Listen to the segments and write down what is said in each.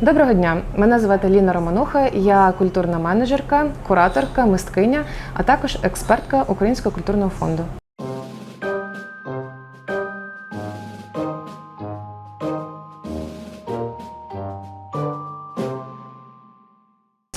Доброго дня, мене звати Ліна Романуха. Я культурна менеджерка, кураторка, мисткиня, а також експертка Українського культурного фонду.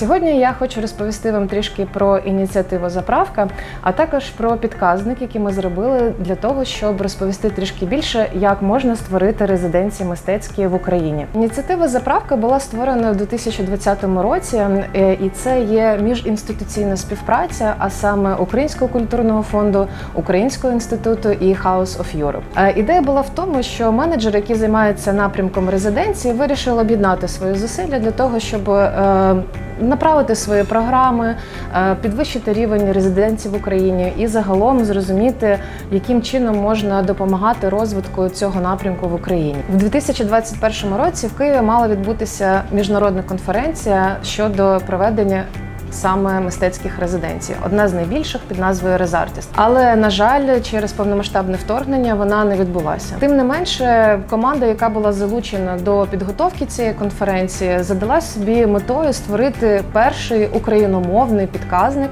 Сьогодні я хочу розповісти вам трішки про ініціативу Заправка, а також про підказник, який ми зробили для того, щоб розповісти трішки більше, як можна створити резиденції мистецькі в Україні. Ініціатива Заправка була створена у 2020 році, е, і це є міжінституційна співпраця, а саме Українського культурного фонду, Українського інституту і House of Europe. Ідея була в тому, що менеджери, які займаються напрямком резиденції, вирішили об'єднати свої зусилля для того, щоб е, направити свої програми, е, підвищити рівень резиденції в Україні і загалом зрозуміти, яким чином можна допомагати розвитку цього напрямку в Україні. В 2021 році в Києві мала відбутися міжнародна конференція щодо проведення. Саме мистецьких резиденцій, одна з найбільших під назвою Резартіст. Але на жаль, через повномасштабне вторгнення вона не відбулася. Тим не менше, команда, яка була залучена до підготовки цієї конференції, задала собі метою створити перший україномовний підказник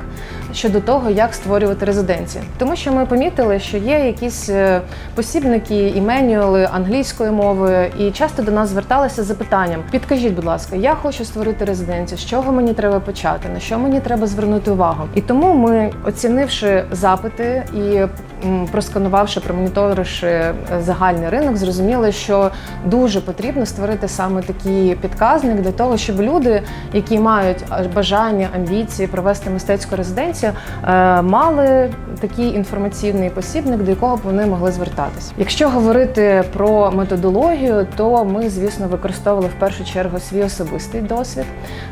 щодо того, як створювати резиденції. Тому що ми помітили, що є якісь е, посібники і менюали англійською мовою, і часто до нас зверталися з запитанням: підкажіть, будь ласка, я хочу створити резиденцію. З чого мені треба почати? На що мені треба звернути увагу? І тому ми, оцінивши запити і просканувавши, промоніторивши е, загальний ринок, зрозуміли, що дуже потрібно створити саме такий підказник для того, щоб люди, які мають бажання, амбіції провести мистецьку резиденцію, е, мали такий інформаційний посібник, до якого б вони могли звертатись. Якщо говорити про методологію, то ми, звісно, використовували в першу чергу свій особистий досвід.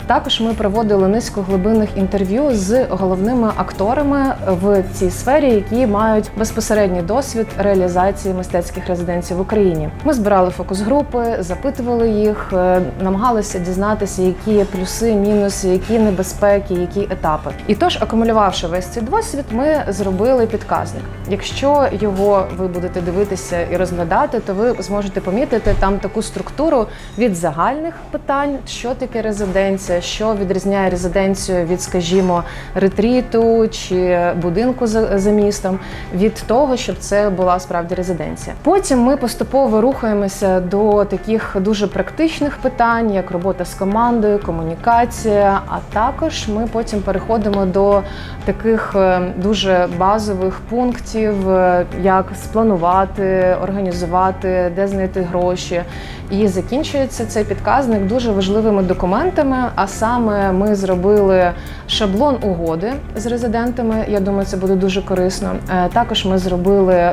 Також ми проводили низькоглибинних інтерв'ю з головними акторами в цій сфері, які мають безпосередній досвід реалізації мистецьких резиденцій в Україні. Ми збирали фокус-групи, запитували їх, е, намагалися дізнатися, які плюси, мінуси, які небезпеки, які етапи. І тож, акумулювавши весь цей досвід, ми зробили підказник. Якщо його ви будете дивитися і розглядати, то ви зможете помітити там таку структуру від загальних питань, що таке резиденція, що відрізняє резиденцію від, скажімо, ретріту чи будинку за, за містом, від того, щоб це була справді резиденція. Потім ми поступово рухаємося до таких дуже практичних питань, як робота з командою, комунікація. А також ми потім переходимо до таких е, дуже базових пунктів, е, як спланувати, організувати, де знайти гроші. І закінчується цей підказник дуже важливими документами. А саме ми зробили шаблон угоди з резидентами. Я думаю, це буде дуже корисно. Е, Також ми зробили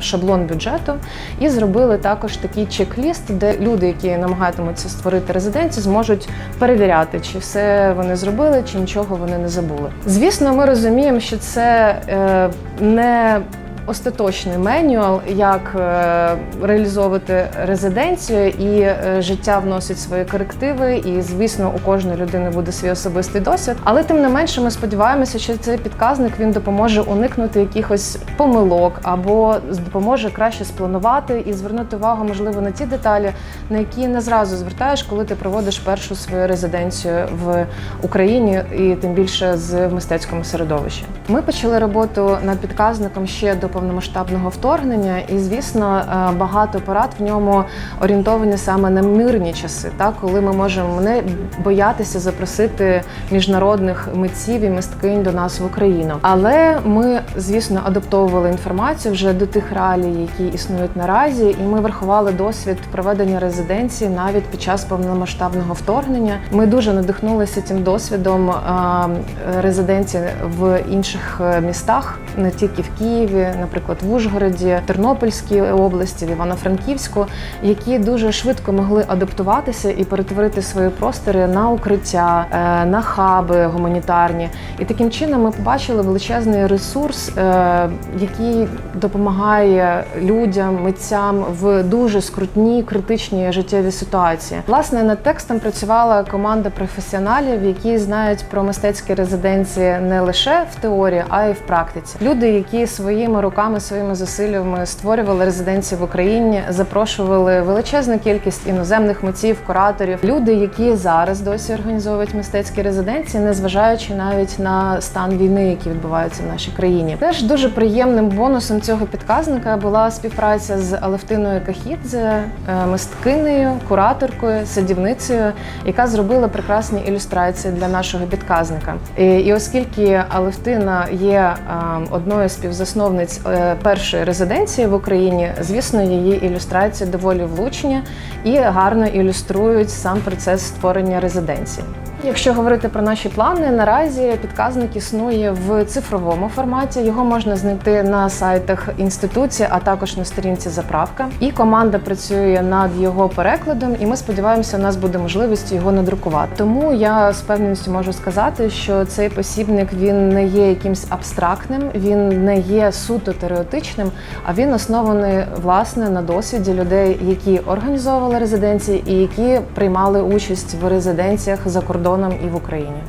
шаблон бюджету і зробили також такий чек-ліст, де люди, які намагатимуться створити резиденцію, зможуть перевіряти, чи все вони зробили, чи нічого вони не забули. Звісно, ми розуміємо, що це е, не Остаточний менюал, як е, реалізовувати резиденцію, і е, життя вносить свої корективи. І звісно, у кожної людини буде свій особистий досвід. Але тим не менше, ми сподіваємося, що цей підказник він допоможе уникнути якихось помилок або допоможе краще спланувати і звернути увагу, можливо, на ті деталі, на які не зразу звертаєш, коли ти проводиш першу свою резиденцію в Україні, і тим більше з мистецькому середовищі. Ми почали роботу над підказником ще до повномасштабного вторгнення, і звісно, е, багато порад в ньому орієнтовані саме на мирні часи, так коли ми можемо не боятися запросити міжнародних митців і мисткинь до нас в Україну. Але ми, звісно, адаптовували інформацію вже до тих реалій, які існують наразі, і ми врахували досвід проведення резиденції навіть під час повномасштабного вторгнення. Ми дуже надихнулися цим досвідом е, резиденції в інших е, містах, не тільки в Києві, наприклад, в Ужгороді, Тернопільській області, в Івано-Франківську, які дуже швидко могли адаптуватися і перетворити свої простори на укриття, е, на хаби гуманітарні. І таким чином ми побачили величезний ресурс, е, який допомагає людям, митцям в дуже скрутній, критичній життєвій ситуації. Власне, над текстом працювала команда професіоналів, які знають про мистецькі резиденції не лише в теорії, а й в практиці. Люди, які своїми руками руками, своїми зусиллями створювали резиденції в Україні, запрошували величезну кількість іноземних митців, кураторів, люди, які зараз досі організовують мистецькі резиденції, незважаючи навіть на стан війни, який відбувається в нашій країні. Теж дуже приємним бонусом цього підказника була співпраця з Алевтиною Кахідзе, е, мисткинею, кураторкою, садівницею, яка зробила прекрасні ілюстрації для нашого підказника. І, оскільки Алевтина є е, одною з співзасновниць першої резиденції в Україні, звісно, її ілюстрації доволі влучні і гарно ілюструють сам процес створення резиденції. Якщо говорити про наші плани, наразі підказник існує в цифровому форматі. Його можна знайти на сайтах інституції, а також на сторінці заправка. І команда працює над його перекладом, і ми сподіваємося, у нас буде можливість його надрукувати. Тому я з певністю можу сказати, що цей посібник він не є якимсь абстрактним, він не є суто теоретичним, а він оснований власне на досвіді людей, які організовували резиденції і які приймали участь в резиденціях за кордоном і в Україні.